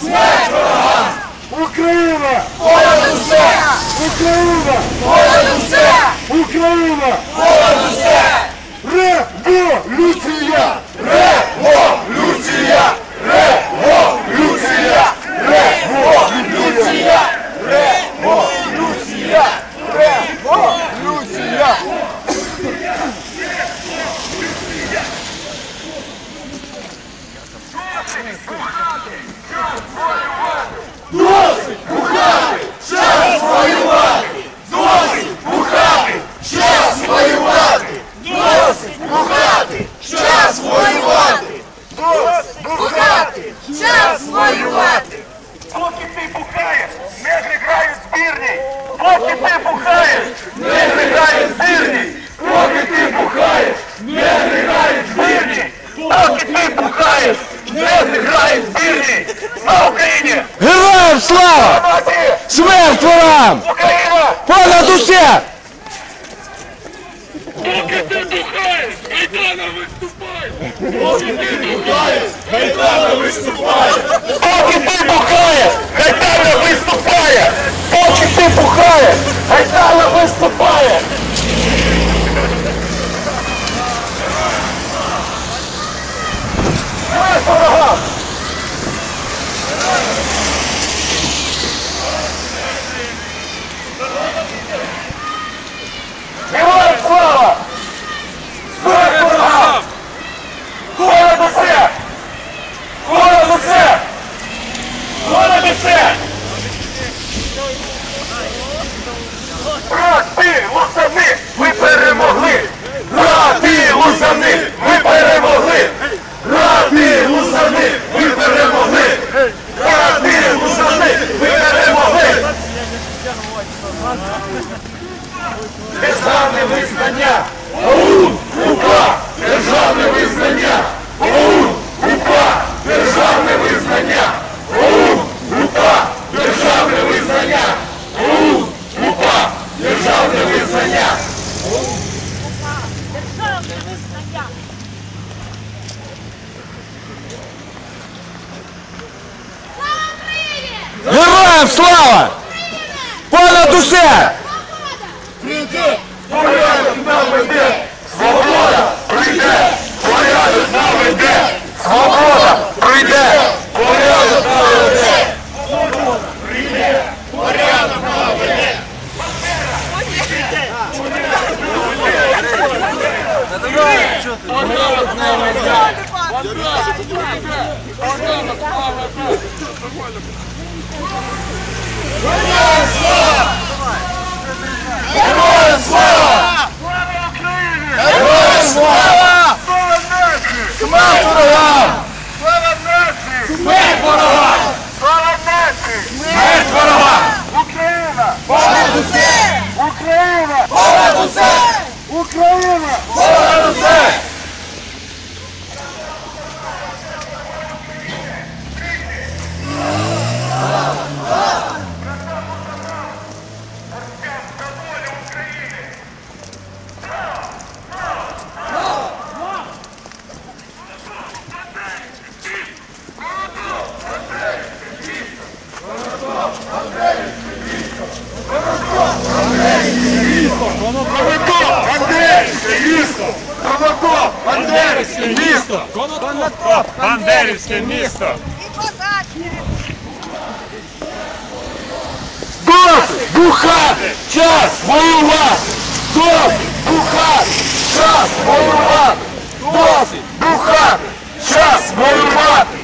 Смерть ворогам! Україна! Понад усе! Україна! Понад усе! Україна! Понад усе! Революція! Революція! Революція! Революція! Революція! Революція! Досить бухати! Час воювати! Досить бухати! Час воювати! Досить бухати! Час воювати! Досить Бухати! Час воювати! Поки ти бухаєш, не грає в збірній! Поки ти бухаєш, Не грає збірні! Поки ти бухаєш! Не грає збірні! поки ти бухаєш, Не грає збірні! на Україні! Героям слава! Смерть ворогам! Україна! Понад усе! Поки ти бухаєш, Гайдана виступає! Поки ти бухаєш! Гайдана виступає! Поки ти бухаєш, Гайдана виступає! Поки ти бухаєш, Гайдана виступає! Смерть ворогам! Героям слава! Смерть ворогам! Понад усе! Понад усе! Понад! Брати, лусани, ви перемогли! Брати, лусани, ви перемогли! Брати, лусани, ви перемогли! Брати, лусани, ви перемогли! Державне визнання! ОУН! УПА! Державне визнання! ОУН! УПА! Державне визнання! ОУН! УПА! Державне визнання! ОУН! УПА! Державне визнання! Державне визнання! Слава Україні! Героям слава! Понад усе! Героям Бандерівське місто. Досить бухати, час воювати! Досить бухати, час воювати! Досить бухати, час воювати!